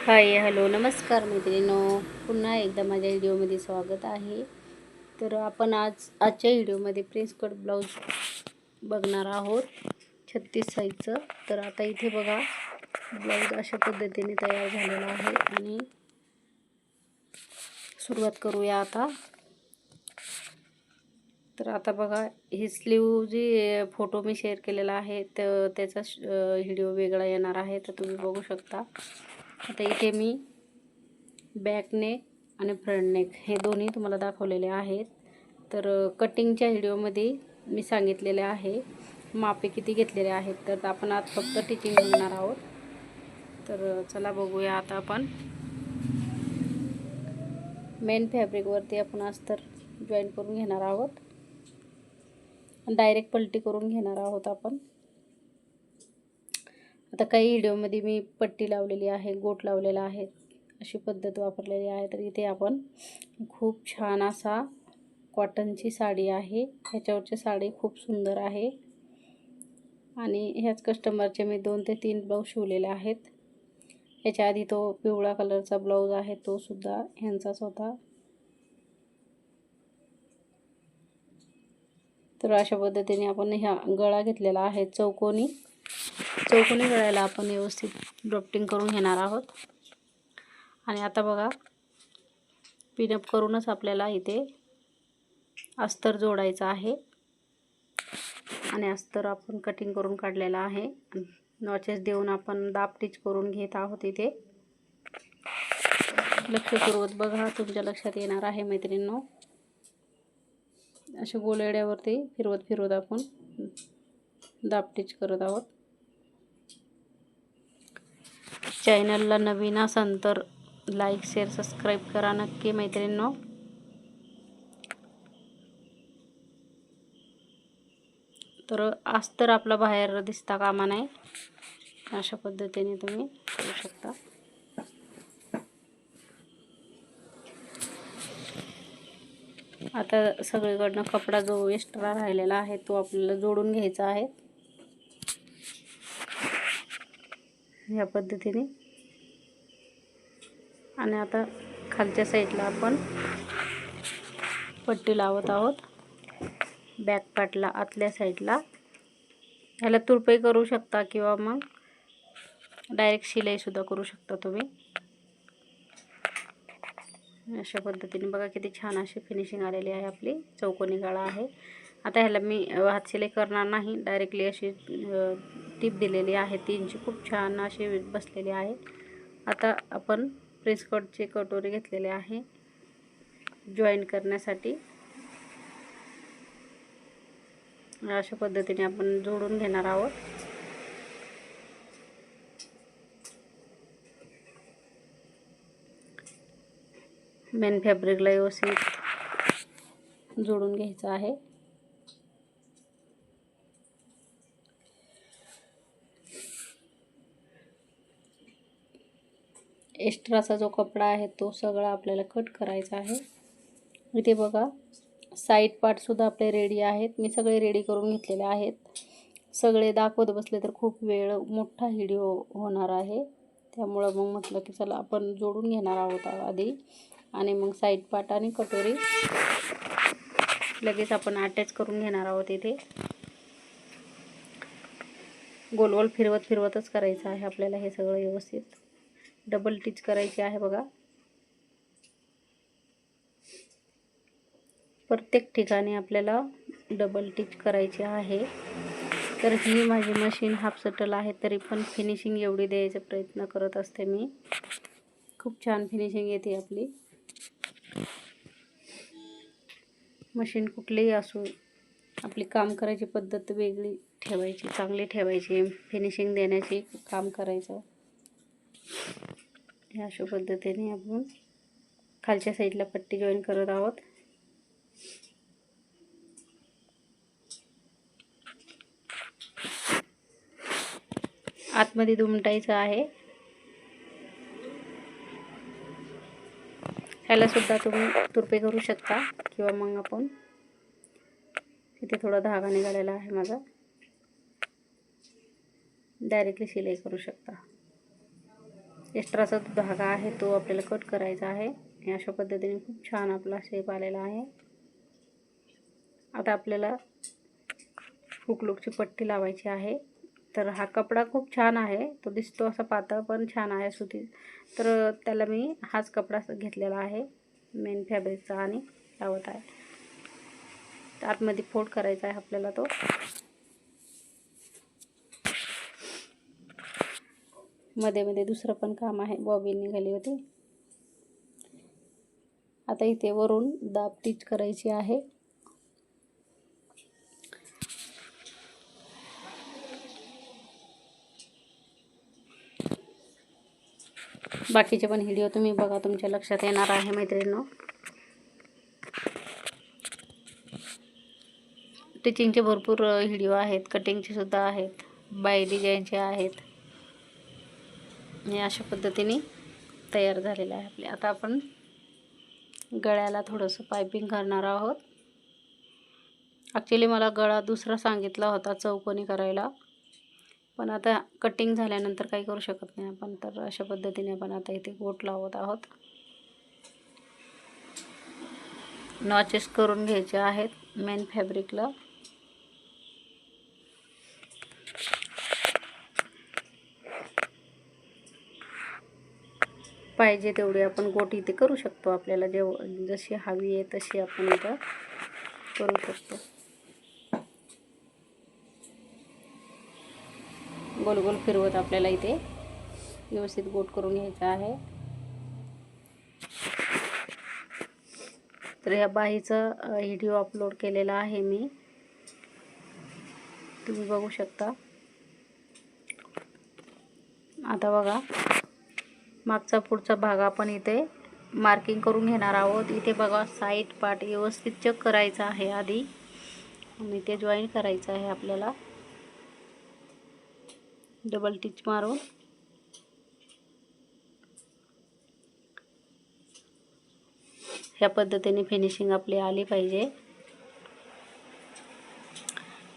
Hi hello नमस्कार मैत्रिणीनो. पुन्हा एकदा माझ्या व्हिडिओमध्ये स्वागत आहे. तर आपण आज आजच्या व्हिडिओमध्ये प्रिन्स कट ब्लाऊज बघणार आहोत छत्तीस साईजचं. तर आता इथे बघा ब्लाऊज अशा पद्धतीने तयार झालेला आहे आणि सुरुवात करूया आता. तर आता बघा ही स्लीव जी फोटो मी शेअर केलेला आहे तर त्याचा व्हिडिओ वेगळा येणार आहे तर तुम्ही बघू शकता. आता इथे मी बॅक नेक आणि फ्रंट नेक हे दोन्ही तुम्हाला दाखवलेले आहेत. तर कटिंगच्या व्हिडिओमध्ये मी सांगितलेले आहे. मापे किती घेतलेले आहेत तर आपण आज फक्त टिचिंग बघणार आहोत. तर चला बघूया आता आपण. मेन फॅब्रिकवरती आपण आज तर जॉईन करून घेणार आहोत. डायरेक्ट पलटी करून घेणार आहोत आपण. आता काही व्हिडिओमध्ये मी पट्टी लावलेली आहे गोट लावलेला आहे अशी पद्धत वापरलेली आहे. तर इथे आपण खूप छान असा कॉटनची साडी आहे. ह्याच्यावरची साडी खूप सुंदर आहे. आणि ह्याच कस्टमरचे मी दोन ते तीन ब्लाऊज शिवलेले आहेत. ह्याच्या आधी तो पिवळा कलरचा ब्लाऊज आहे तो सुद्धा ह्यांचाच होता. तर अशा पद्धतीने आपण ह्या गळा घेतलेला आहे चौकोनी. चौकोनी वेळेला आपण व्यवस्थित ड्रॉफ्टिंग करून घेणार आहोत. आणि आता बघा पिनअप करूनच आपल्याला इथे अस्तर जोडायचं आहे. आणि अस्तर आपण कटिंग करून काढलेला आहे. नॉचेस देऊन आपण दाब टिच करून घेत आहोत इथे. लक्षपूर्वक बघा तुमच्या लक्षात येणार आहे मैत्रिणींनो. अशा गोलेड्यावरती फिरवत फिरवत आपण दाब टिच करत आहोत. चॅनलला नवीन असन तर लाईक शेअर सबस्क्राईब करा नक्की मैत्रिणींनो. तर आज तर आपला बाहेर दिसता कामा नाही. अशा पद्धतीने तुम्ही करू शकता. आता सगळीकडनं कपडा जो एक्स्ट्रा राहिलेला आहे तो आपल्याला जोडून घ्यायचा आहे. ह्या पद्धतीने. आणि आता खालच्या साईडला आपण पट्टी लावत आहोत. बॅक पार्टला आतल्या साईडला. ह्याला तुरपई करू शकता किंवा मग डायरेक्ट शिलाईसुद्धा करू शकता तुम्ही. अशा पद्धतीने बघा किती छान अशी फिनिशिंग आलेली आहे आपली. चौकोनी गळा आहे. आता ह्याला मी हात शिलाई करणार नाही. डायरेक्टली अशी टीप दिलेली आहे तीनची. खूप छान अशी बसलेली आहे. आता आपण प्रेस कटोरे कटोरी घेतलेली आहे. जॉईन करण्यासाठी. अशा पद्धतीने आपण जोडून घेणार आहोत. मेन फॅब्रिकला व्यवस्थित जोडून घ्यायचं आहे. एक्स्ट्राचा जो कपडा आहे तो सगळा आपल्याला कट करायचा आहे. इथे बघा साईड पार्टसुद्धा आपले रेडी आहेत. मी सगळे रेडी करून घेतलेले आहेत. सगळे दाखवत बसले तर खूप वेळ मोठा व्हिडिओ होणार आहे. त्यामुळं मग म्हटलं की चला आपण जोडून घेणार आहोत आधी. आणि मग साईड पार्ट आणि कटोरी लगेच आपण अटॅच करून घेणार आहोत इथे. गोल गोल फिरवत फिरवतच करायचं आहे आपल्याला हे सगळं व्यवस्थित. डबल टिच करायची आहे बघा. प्रत्येक ठिकाणी आपल्याला डबल टिच करायची आहे. तर ही माझी मशीन हाफ सटल आहे तरी पण फिनिशिंग एवढी द्यायचा प्रयत्न करत असते मी. खूप छान फिनिशिंग येते आपली. मशीन कुठलीही असो आपली काम करायची पद्धत वेगळी ठेवायची चांगली ठेवायची फिनिशिंग देण्याची काम करायचं. ह्या अशा पद्धतीने आपण खालच्या साईडला पट्टी जॉईन करत आहोत. आतमध्ये दुमटायचं आहे. ह्याला सुद्धा तुम्ही तुरपे करू शकता किंवा मग आपण तिथे थोडा धागा निघालेला आहे माझा. डायरेक्टली शिलाई करू शकता. एक्स्ट्राचा जो धागा आहे तो आपल्याला कट करायचा आहे. आणि अशा पद्धतीने खूप छान आपला शेप आलेला आहे. आता आपल्याला हुकलुकची पट्टी लावायची आहे. तर हा कपडा खूप छान आहे. तो दिसतो असा पातळ पण छान आहे सुती. तर त्याला मी हाच कपडा घेतलेला आहे. मेन फॅब्रिकचा आणि लावत आहे. आतमध्ये फोल्ड करायचा आहे आपल्याला तो. मध्ये मध्ये दुसरं पण काम आहे. बॉबीन निघाली होती. आता इथे वरून दाब टीच करायची आहे. बाकीचे पण व्हिडिओ तुम्ही बघा तुमच्या लक्षात येणार आहे मैत्रिणींनो. टिचिंगचे भरपूर व्हिडिओ आहेत कटिंगचे सुद्धा आहेत बाय डिझाईनचे आहेत. आणि अशा पद्धतीने तयार झालेलं आहे आपले. आता आपण गळ्याला थोडंसं पायपिंग करणार आहोत. ॲक्च्युली मला गळा दुसरा सांगितला होता चौकोनी करायला. पण आता कटिंग झाल्यानंतर काही करू शकत नाही आपण. तर अशा पद्धतीने आपण आता इथे गोट लावत आहोत. नॉचेस करून घ्यायचे आहेत मेन फॅब्रिकला पाहिजे तेवढी आपण गोट इथे करू शकतो. आपल्याला जेव जशी हवी आहे तशी आपण इथं करू शकतो. गोल गोल फिरवत आपल्याला इथे व्यवस्थित गोट करून घ्यायचा आहे. तर ह्या बाईचं व्हिडिओ अपलोड केलेला आहे मी. तुम्ही बघू शकता. आता बघा. मागचा पुढचा भाग आपण इथे मार्किंग करून घेणार आहोत. इथे बघा साईड पार्ट व्यवस्थित चेक करायचा आहे आधी. आणि ते जॉईन करायचं आहे आपल्याला. डबल टिच मारून. ह्या पद्धतीने फिनिशिंग आपली आली पाहिजे.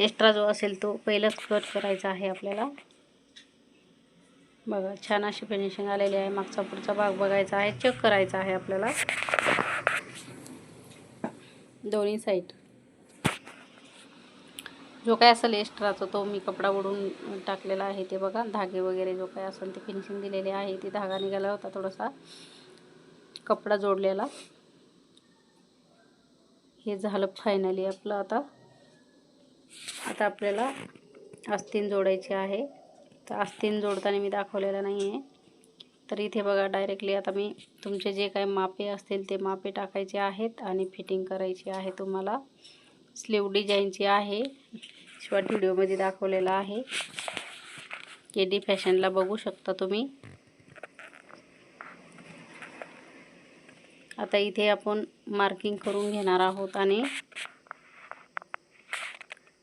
एक्स्ट्रा जो असेल तो पहिलाच कट करायचा आहे आपल्याला. बघा छान अशी फिनिशिंग आलेली आहे. मागचा पुढचा भाग बघायचा आहे. चेक करायचा आहे आपल्याला. दोन्ही साईड जो काय असेल एक्स्ट्राचा तो मी कपडा ओढून टाकलेला आहे ते बघा. धागे वगैरे जो काय असेल ते फिनिशिंग दिलेले आहे. ते धागा निघाला होता थोडासा. कपडा जोडलेला. हे झालं फायनली आपलं आता. आता आपल्याला आस्तीन जोडायची आहे. तर आस्तीन जोडताना मी दाखवलेलं नाही आहे तर इथे बघा डायरेक्टली आता मी तुमचे जे काही मापे असतील ते मापे टाकायचे आहेत आणि फिटिंग करायची आहे तुम्हाला. स्लीव डिझाईनची आहे. शॉर्ट व्हिडिओमध्ये दाखवलेला आहे. के डी फॅशनला बघू शकता तुम्ही. आता इथे आपण मार्किंग करून घेणार आहोत आणि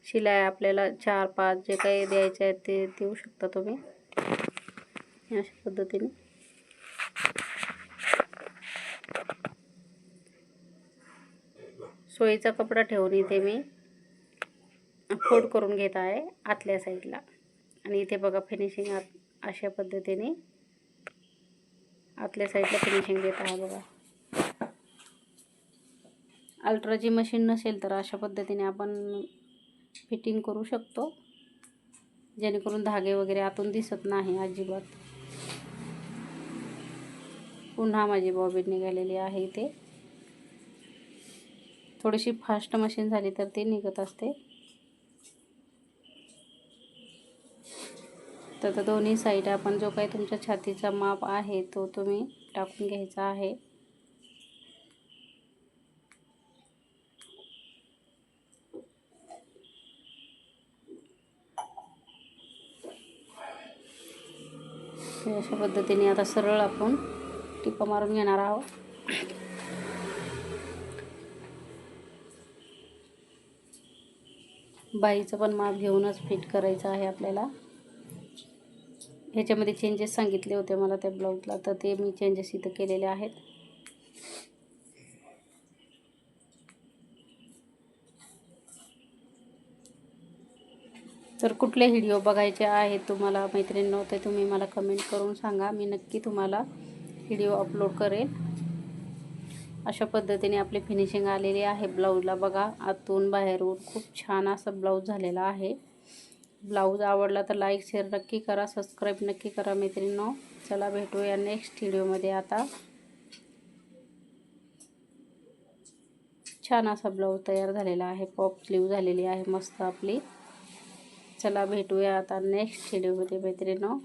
शिलाई आपल्याला चार पाच जे काही द्यायचे आहेत ते देऊ शकता तुम्ही. अशा पद्धतीने. सोयीचा कपडा ठेवून इथे मी फोल्ड करून घेत आहे आतल्या साईडला. आणि इथे बघा फिनिशिंग आत अशा पद्धतीने आतल्या साईडला फिनिशिंग देत आहे बघा. अल्ट्राची मशीन नसेल तर अशा पद्धतीने आपण फिटिंग करू शकतो. जेणेकरून धागे वगैरे आतून दिसत नाही अजिबात. पुन्हा माझी बॉबीन निघालेली आहे इथे. थोडीशी फास्ट मशीन झाली तर ते निघत असते. तर दोन्ही साईड आपण जो काही तुमच्या छातीचा माप आहे तो तुम्ही टाकून घ्यायचा आहे. अशा पद्धतीने आता सरळ आपण टिपा मारून घेणार आहोत. बाईचं पण माप घेऊनच फिट करायचं आहे आपल्याला. ह्याच्यामध्ये चेंजेस सांगितले होते मला त्या ब्लाऊजला तर ते मी चेंजेस इथं केलेले आहेत. तर कुठले व्हिडिओ बघायचे आहेत तुम्हाला मैत्रिणींनो ते तुम्ही मला कमेंट करून सांगा. मी नक्की तुम्हाला व्हिडिओ अपलोड करेल. अशा पद्धतीने आपली फिनिशिंग आलेली आहे. ब्लाऊजला बघा आतून बाहेरून खूप छान असा ब्लाऊज झालेला आहे. ब्लाऊज आवडला तर लाईक शेअर नक्की करा सबस्क्राईब नक्की करा मैत्रिणींनो. चला भेटूया नेक्स्ट व्हिडिओमध्ये आता. छान असा ब्लाऊज तयार झालेला आहे. पॉप स्लीव झालेली आहे मस्त आपली. चला भेटूया आता नेक्स्ट व्हिडिओमध्ये मैत्रिणींनो.